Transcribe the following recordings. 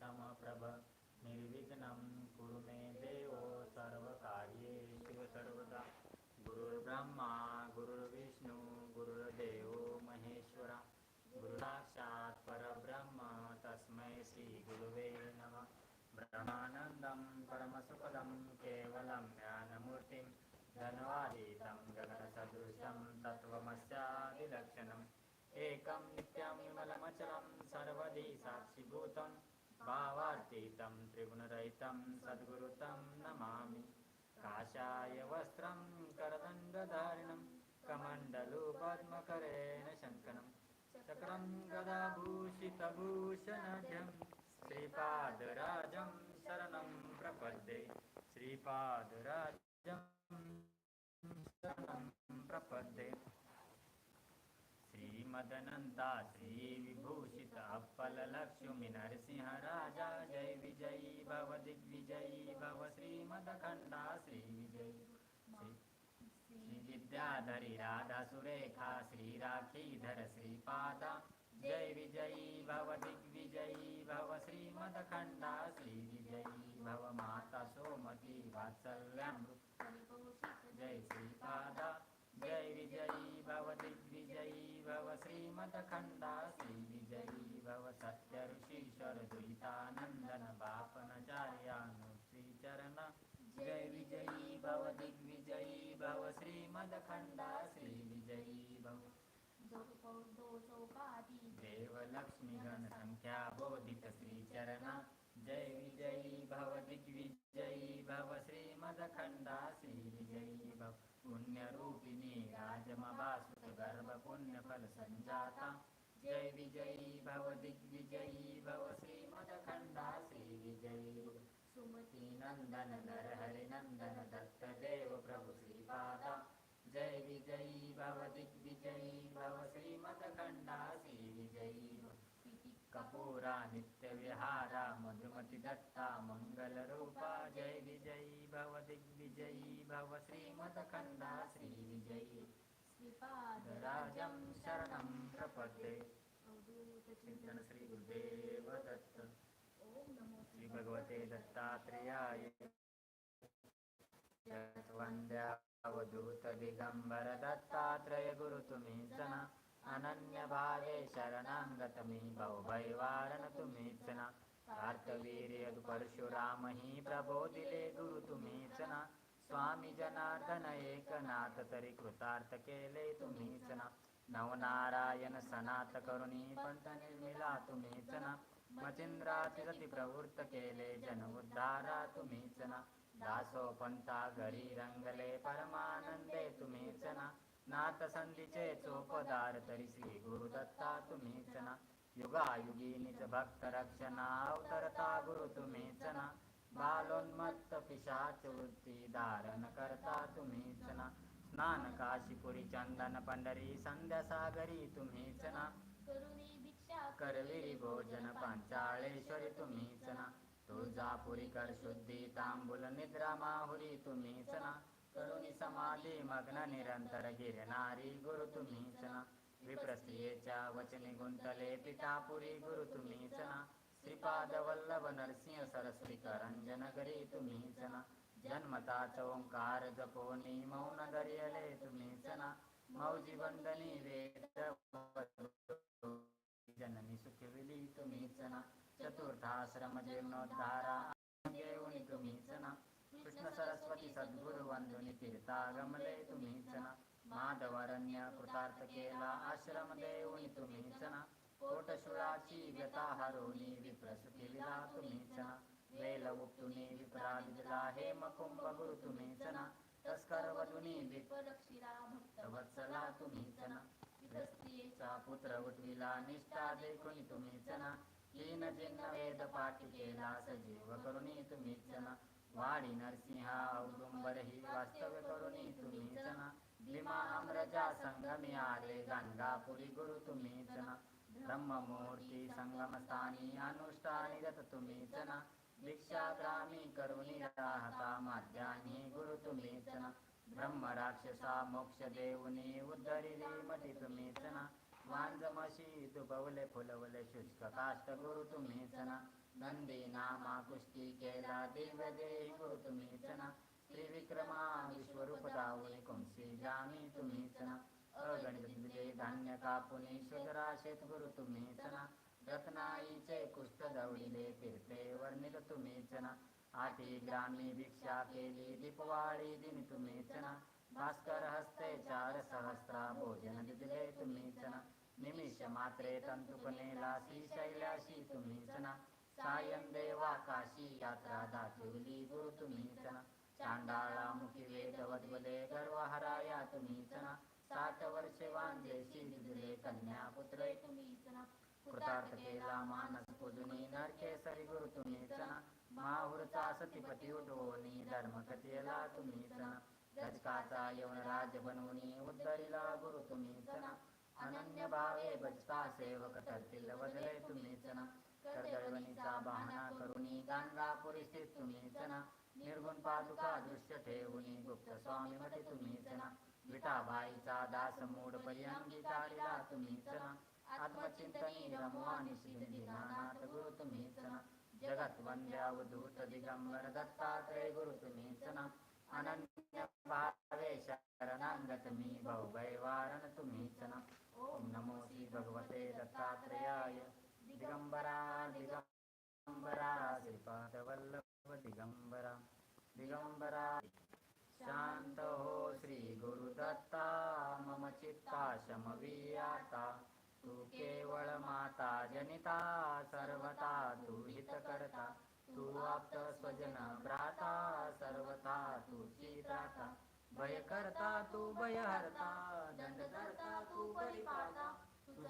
समप्रभ निर्विघ्नं कुरु मे देवो सर्वकार्येषु सर्वदा गुरुर्ब्रह्मा गुरुर्विष्णू गुरुर्देवो महेश्वरा। गुरुसाक्षात् परब्रह्म तस्मै श्रीगुरुवे नमः। ब्रह्मानन्दं परमसुखदं केवलं ज्ञानमूर्तिं। धनवादीतं गगनसदृशं तत्त्वमस्यादिलक्षणम्। एकं नित्यं विमलमचलं सर्वधि साक्षिभूतं। भावार्थितं त्रिगुणरहितं सद्गुरुतं नमामि काषाय वस्त्रं करदण्डधारिणं कमण्डलु पद्मकरेण शङ्कनं चक्रं गदाभूषितभूषणढ्यं श्रीपादराजं शरणं प्रपद्ये श्रीपादराजं शरणं प्रपद्ये श्रीमदनन्ता श्रीविभूषित अप्पललक्ष्मी नरसिंहराजा जय विजयी भव दिग्विजयी भव श्रीमदखण्डा श्रीविजयी श्री श्रीविद्याधरी राधा सुरेखा श्रीराखीधर श्रीपादा जय विजयी भव दिग्विजयी भव श्रीमदखण्डा श्रीविजयी भव माता सोमती वात्सल्यामृत। जय श्रीपादा जय विजयी भव दिग्विजयी। भव श्रीमदखण्डा विजयी भव सत्य ऋषीश्वर बापनचार्यानु श्रीचरण। जय विजयी भव दिग्विजयी भव श्रीमदखण्डा विजयी भव देवलक्ष्मी गणसंख्या बोधित श्रीचरण। जय विजयी भव दिग्विजयी भव श्रीमदखण्डा विजयी भव पुण्यरूपिणी राजमवासुत गर्भ पुण्यफल जय विजयी भव दिग्विजयी भव श्रीमदखण्डा श्रीविजयी सुमती नंदन नर हरि नंदन प्रभु श्रीपादा। जय विजयी भव दिग्विजयी भव श्रीमदखण्डा श्रीविजयी कपूरा नित्य विहारा मधुमति दत्ता मंगल रूपा जय विजयी भव दिग्विजयी भव श्रीमदखण्डा श्रीविजयी राजं शरणं प्रपद्ये चिंतन श्री गुरुदेव दत्त श्री भगवते दत्तात्रेयाय वंद्यावधूत दिगंबर दत्तात्रय गुरु तुम्हीच अनन्यभावे अनन्य भावे शरणांगत मी भवभयवारण तुम्हीच ना कार्तवीर्य परशुराम ही प्रबोधिले गुरु तुम्हीच ना स्वामी जनार्दन एकनाथ तरी कृतार्थ केले तुम्हीच ना नवनारायण सनात करुणी पंत निर्मिला तुम्हीच ना मचिंद्राची प्रवृत्त केले जन उद्धारा तुम्हीच ना दासो पंता घरी रंगले परमान नाथ संधीचे चोपदार तरी श्री गुरुदत्ता तुम्हीच ना युगायुगीनिच भक्त रक्षणा अवतरता गुरु तुम्हीच ना बालोन्मत्त पिशाच वृत्ती धारण करता तुम्हीच ना स्नान काशीपुरी चंदन पंढरी संध्या सागरी तुम्हीच ना करविरी भोजन पांचाळेश्वरी तुम्हीच ना तुळजापुरी कर शुद्धी तांबूल निद्रा माहुरी तुम्हीच ना करुणी समाधी मग्न निरंतर गिरणारी गुरु तुम्हीच ना विप्रस्त्रियेच्या वचने गुंतले पिठापुरी गुरु तुम्हीच ना श्रीपाद वल्लभ नरसिंह सरस्वती करंजन करी तुम्हीच ना जन्मताच ओंकार जपोनी मौन दर्यले तुम्हीच ना मौजी बंदनी वेद जननी सुखविली तुम्हीच ना चतुर्थाश्रम जीर्णोद्धारा घेऊन तुम्हीच ना कृष्ण सरस्वती सद्गुरु वंदुनी तीर्थागमले तुम्हीच ना माधवरण्य कृतार्थ केला आश्रम देऊन तुम्हीच ना कोटशुळाची व्यथा हरोनी विप्रसुती विला तुम्हीच ना वेल उपटुनी विपरादिला हे मकुंभ गुरु तुम्हीच ना तस्कर वधुनी वत्सला तुम्हीच ना विप्रस्त्रियेचा पुत्र उठविला निष्ठा देखुनी तुम्हीच ना हीन जिन्न वेद पाठ केला सजीव करुणी वाडी नरसिंहा औदुंबर ही वास्तव्य करुणी तुम्ही भीमा अमरजा संगमी आले गंगापुरी गुरु तुम्ही जना ब्रह्ममूर्ती संगमस्थानी अनुष्ठानी रत तुम्ही ना भिक्षाग्रामी करुणी राहता माध्यानी गुरु तुम्ही ना ब्रह्म राक्षसा मोक्ष देवनी उद्धरिली मटी तुम्ही जना वांजमशी दुबवले फुलवले शुष्क काष्ट गुरु तुम्ही जना नंदी नामा कुस्ती केला दिव्य देही गुरु तुम्हीच ना त्रिविक्रमा विश्वरूप कुंसी जामी तुम्हीच ना अगणित धान्य कापुनी शुद्रा शेत गुरु रत्नाईचे कुष्ठ फिरते वर्णित तुम्हीच ना आठी ग्रामी भिक्षा केली दीपवाळी दिनी तुम्हीच ना भास्कर हस्ते चार सहस्रा भोजन दिले तुम्हीच ना निमिष मात्रे तंतुकनेला शैल्याशी तुम्हीच ना सायं देवा यात्रा दाखविली गुरु तुम्ही ना चांडाळा मुखी वेद वदवले गर्व हराया तुम्हीच ना साठ वर्षे वांजेशी दिले कन्या पुत्रे तुम्ही कृतार्थ केला मानस पुजुनी नरके सरी गुरु तुम्ही ना माहुरचा सतीपती उठवणी धर्म कथेला तुम्ही ना रजकाचा येऊन राज बनवणी उद्धरीला गुरु तुम्ही ना अनन्य भावे बचता सेवक करतील वदले तुम्ही ना कर्दळवणीचा बहाणा करुणी गाणगापुरी स्थित तुम्हीच ना निर्गुण पादुका दृश्य ठेवणी गुप्त स्वामी मते तुम्हीच ना विठाबाईचा दास मूड पर्यंगी तारिला तुम्हीच ना आत्मचिंतनी रमवानी दिनानाथ गुरु तुम्हीच ना जगत वंद्या उद्धूत दिगंबर दत्तात्रय गुरु तुम्हीच ना अनन्य भावे शरणांगत मी भवभयवारण तुम्हीच ना ओम नमो श्री भगवते दत्तात्रेयाय दिगंबरा दिगंबरा श्रीपादवल्लभ दिगंबरा दिगंबरा। शांत हो श्री गुरुदत्ता मम चित्ता शमवियाता तू केवळ माता जनिता सर्वता तू हित करता तू आप्त स्वजन भ्राता सर्वथा तू त्राता भय करता तू भय हरता दंड करता तू परिपाता। तुझ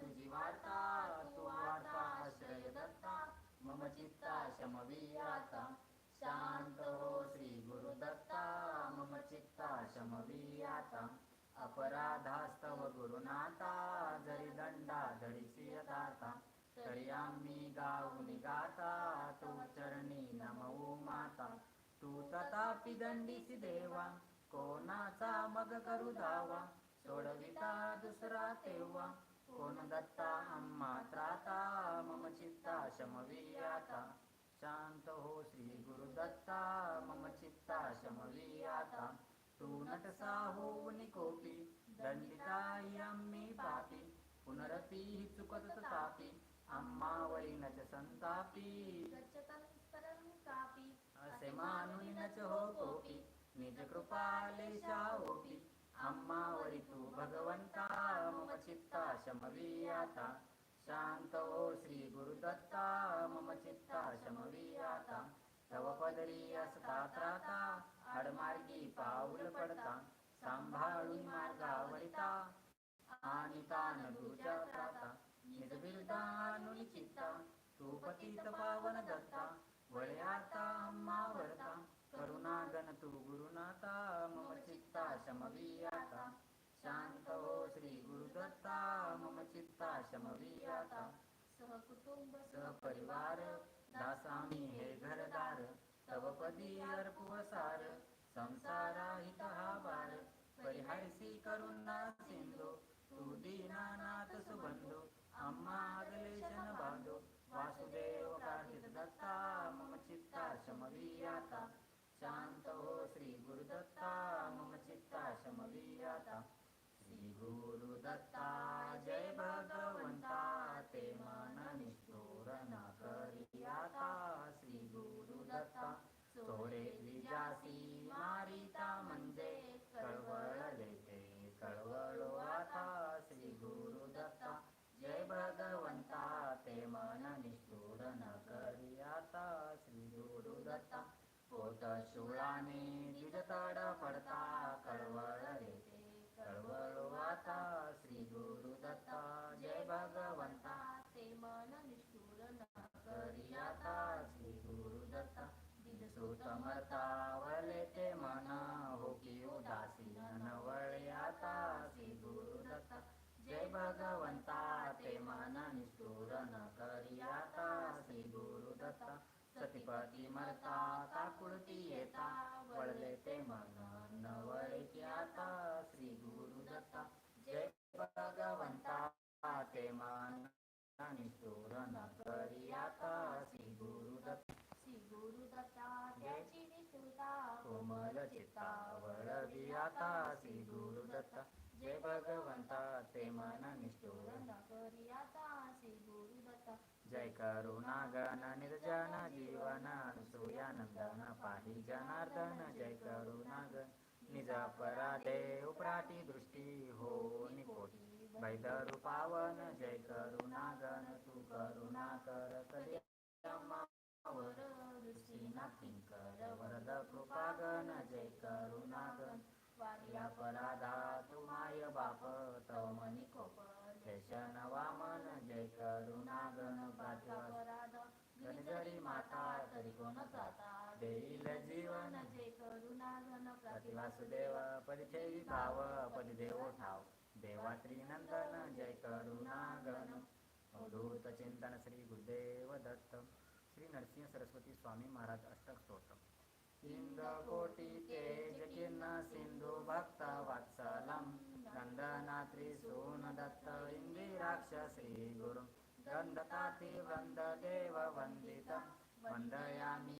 तुझी वार्ता तू वार्ता आश्रय दत्ता. मम चित्ता शांत हो श्री गुरुदत्ता मम चित्ता शमवियाता. अपराधास्तव हो गुरुनाथा जरी दंडा धडिसी दाता तरी आम्ही गाऊन गाता. तो चरणी नमवू माता. तू तथापि दंडीसी देवा. कोणाचा मग करू दावा सोडविता दुसरा तेव्हा. कोण दत्ता अम्मा त्राता मम चित्ता शमवियाता. शांत हो श्री गुरुदत्ता मम चित्ता शमवियाता. तू नटसा होऊन कोपी दंडिताई आम्ही पापी. पुनरपी हि चुकत तापी आम्हावरी नच संतापी. असे मानून नच हो कोपी निज कृपालेशा ओपी. अम्मावरितु भगवन्ता भगवंता मम चित्ता शमवियाता। शांत श्रीगुरुदत्ता श्री मम चित्ता शमवियाता। तव पदरी असता त्राता आडमार्गी पाऊल पडता। सांभाळून मार्गावरिता आणि तान तुझ्या त्राता निज चित्ता तू पतित पावन दत्ता। वळयाता अम्मा अम्मावरता। करुणा गण तू गुरुनाथा मम चित्ता शमवियाता शांत हो श्री गुरुदत्ता मम चित्ता शमवियाता सहकुटुंब सहपरिवार दासामी हे घरदार। तव पदी अर्पुवसार संसारा हित हा बार परिहरसी करुणा सिंधू तू दीनानाथ सुबंधू। अम्मा आदलेशन बांधो। वासुदेव कार्तिक दत्ता मम चित्ता शमवियाता शांत हो श्रीगुरुदत्ता मम चित्ता शमवीयता श्रीगुरुदत्ता जय भगवन्ता ते मननिष्ठोरना करीयाता। श्रीगुरुदत्ता सोरे विजासी मारिता मन्त्र पोट शूळाने द्विजतड पडता कळवळो आता श्री गुरुदत्ता जय भगवंता. ते मन निष्ठुर न करियाता श्री गुरुदत्ता सुत मरतावले ते मन. हो की उदासी नवळे आता श्री गुरुदत्ता जय भगवंता. ते मन निष्ठुर न गुरुदत्ता सतीपती मरता काकुळती येता वळले ते मन नवैकी श्री गुरु दत्ता. जय भगवंता ते मन श्री गुरु दत्ता. जय भगवंता ते मन निष्ठोरण करी आता श्री गुरु जय जय करुणागण निर्जन जीवन अनुसूयानंदन पाहि जनार्दन। जय करुणागण निज अपराधे उपराटी दृष्टी हो निकोटी। वैदरु पावन जय करुणागण तू करुणा कर कधी वर कर वरद कृपागण जय करुणागण वारी अपराधा तू माय बाप तव मनी कोप शेषन वामन जय करुणा पाठवा अपराध माता तरी कोण जाता देईल जीवन जय करुणा घन वासुदेव पदी भाव परिदेव ठाव। देवा नंदन जय करुणा गण अवधूत चिंतन श्री गुरुदेव दत्त। श्री नरसिंह सरस्वती स्वामी महाराज अष्टक स्तोत्र। इंद्र कोटी तेज किन्न सिंधु भक्त वत्सलम। नंदनात्री सूनदत्त इन्दिराक्षसी इंदिराक्ष श्री गुरु गंधताती वंद देव वंदितम वंदयामि